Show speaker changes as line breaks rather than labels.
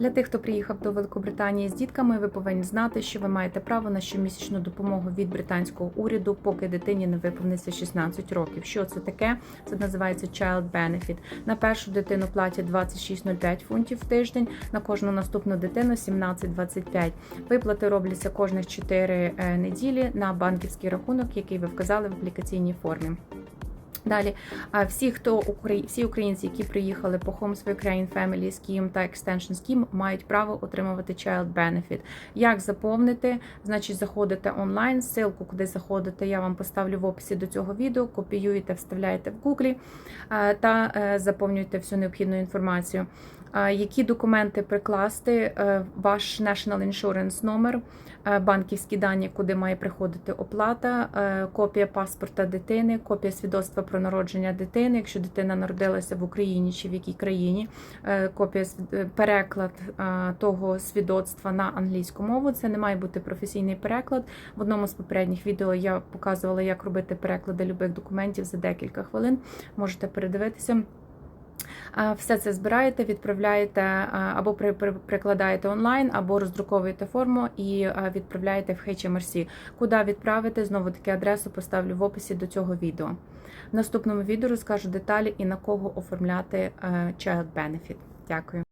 Для тих, хто приїхав до Великобританії з дітками, ви повинні знати, що ви маєте право на щомісячну допомогу від британського уряду, поки дитині не виповниться 16 років. Що це таке? Це називається Child Benefit. На першу дитину платять 26,05 фунтів в тиждень, на кожну наступну дитину 17,25. Виплати робляться кожних 4 неділі на банківський рахунок, який ви вказали в аплікаційній формі. Далі, а всі, хто всі українці, які приїхали по Homes for Ukraine Family Scheme та Extension Scheme, мають право отримувати Child Benefit. Як заповнити? Значить, заходите онлайн. Ссылку, куди заходите, я вам поставлю в описі до цього відео. Копіюєте, вставляєте в Google е, та е, заповнюєте всю необхідну інформацію. Е, Які документи прикласти? Ваш National Insurance номер, банківські дані, куди має приходити оплата, копія паспорта дитини, копія свідоцтва про народження дитини, якщо дитина народилася в Україні чи в якій країні, е, копія е, переклад е, того свідоцтва на англійську мову. Це не має бути професійний переклад. В одному з попередніх відео я показувала, як робити переклади любих документів за декілька хвилин. Можете передивитися. Все це збираєте, відправляєте або при, при- прикладаєте онлайн, або роздруковуєте форму і відправляєте в HMRC. Куди відправити? Знову таки адресу поставлю в описі до цього відео. В наступному відео розкажу деталі і на кого оформляти е, Child Benefit. Дякую.